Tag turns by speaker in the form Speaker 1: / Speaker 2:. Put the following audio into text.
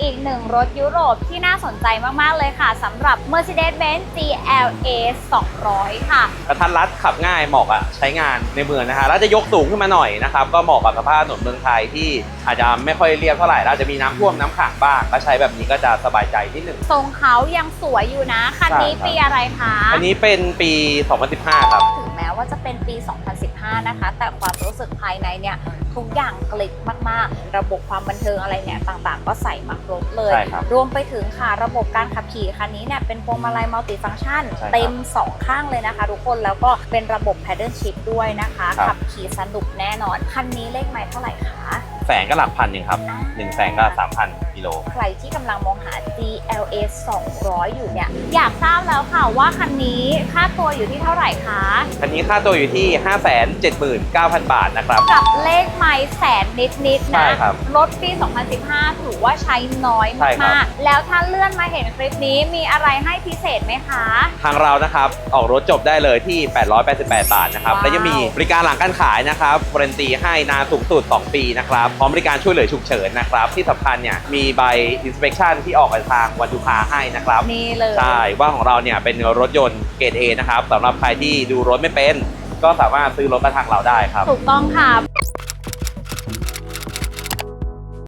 Speaker 1: อีกหนึ่งรถยุโรปที่น่าสนใจมาก ๆ เลยค่ะสำหรับ Mercedes-Benz GLA 200 ค่ะ
Speaker 2: กระทัดรัดขับง่ายเหมาะอะใช้งานในเมืองนะฮะแล้วจะยกสูงขึ้นมาหน่อยนะครับ ก็เหมาะกับสภาพถนนเมืองไทยที่อาจจะไม่ค่อยเรียบเท่าไหร่แล้วอาจจะมีน้ำท่วมน้ำขังบ้าง ก็ใช้แบบนี้ก็จะสบายใจนิดหนึ่ง
Speaker 1: ทรงเขายังสวยอยู่นะ คันนี้
Speaker 2: ใช่ครับ
Speaker 1: ปีอะไรคะ
Speaker 2: อันนี้เป็นปี 2015 ครับ
Speaker 1: ถึงแม้ ว่าจะเป็นปี 2015 นะคะ แต่ความรู้สึกภายในเนี่ยทุกอย่างกลิกมากๆ ระบบความบันเทิงอะไรเนี่ยต่างๆ ก็ใส่มาครบเลย
Speaker 2: ใช่ครับ
Speaker 1: รวมไปถึงค่ะระบบการขับขี่คันนี้เนี่ยเป็นพวงมาลัยมัลติฟัง c t ชัน
Speaker 2: ใช่ครับ
Speaker 1: เต็ม 2 ข้างเลยนะคะ ทุกคนแล้วก็เป็นระบบ paddle shift ด้วยนะคะ
Speaker 2: ครับ
Speaker 1: ขับขี่สนุกแน่นอน คันนี้เลขไมล์เท่าไหร่คะ
Speaker 2: แสนก็หลักพันหนึ่งครับหนึ่งแสนก็3,000 กิโล
Speaker 1: ใครที่กำลังมองหา GLA 200 อยู่เนี่ย อยากทราบแล้วค่ะว่าคันนี้ค่าตัวอยู่ที่เท่าไหร่คะ
Speaker 2: คันนี้ค่าตัวอยู่ที่ 579,000 บาทนะครับ
Speaker 1: กับเลขไมล์แสนนิดๆ
Speaker 2: ใช่
Speaker 1: นะครับ รถปี 2015 ถือว่าใช้น้อย
Speaker 2: ใช่ครั
Speaker 1: มาก
Speaker 2: บ
Speaker 1: ๆ แล้วถ้าเลื่อนมาเห็นคลิปนี้มีอะไรให้พิเศษไหมคะ
Speaker 2: ทางเรานะครับ ออกรถจบได้เลยที่ 888 บาทนะครับ
Speaker 1: ว้าว
Speaker 2: และยังมีบริการหลังการขายนะครับวารันตีให้นานสูงสุด 2 ปีนะครับ พร้อมบริการช่วยเหลือฉุกเฉินนะครับ ที่สำคัญเนี่ย มีใบ inspection ที่ออกกับทางวันดูคาให้นะครับ
Speaker 1: นี่เลย
Speaker 2: ใช่ ว่าของเราเนี่ยเป็นรถยนต์เกรด A นะครับสำหรับใครที่ดูรถไม่เป็น ก็สามารถซื้อรถมาทางเราได้ครับ
Speaker 1: ถูกต้องค่ะ